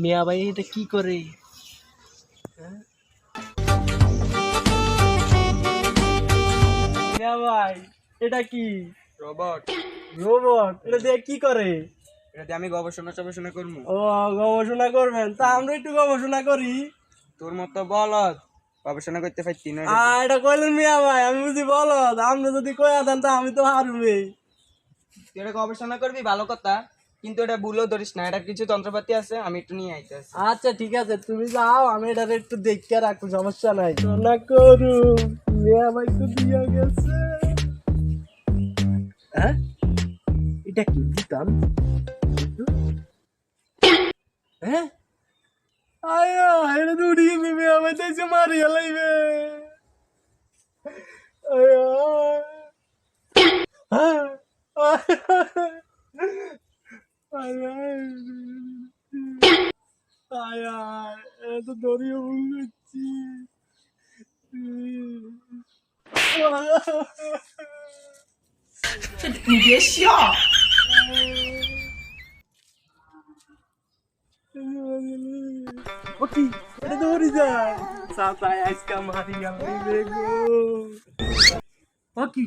মিয়া ভাই এটা কি করে? মিয়া ভাই এটা কি? রোবট। রোবট এটা দিয়ে কি করে? এটাতে আমি গবেষণা গবেষণা করব। ও গবেষণা করবেন? তা আমরা একটু গবেষণা করি। তোর মতো বলত গবেষণা করতে পারতি না আ, এটা কইলেন মিয়া ভাই আমি বুঝি বলো আপনি যদি কয়া দেন তা আমি তো হারবে তুই এটা গবেষণা করবি? ভালো কথা। কিন্তু এটা ভুলেও ধরিস না এটা কিছু যন্ত্রপাতি আছে আমি একটু নিয়ে আইতে আচ্ছা ঠিক আছে তুমি যাও আমি এটা একটু দেখতে রাখব সমস্যা নাই। না করু মিয়া ভাই তো দিয়া গেছে। হ্যাঁ? এটা কি দিতাম হ্যাঁ? আয়া এটা তো উড়িয়ে নেবে আমার দেশে মারিয়া লাইবে। আয়া হ্যাঁ আয়া। আয়া এত দড়িয়ে ভুল করছি ওটি এটা দৌড়ি যায় সাতাই আজকা মারি গেল গো ওকি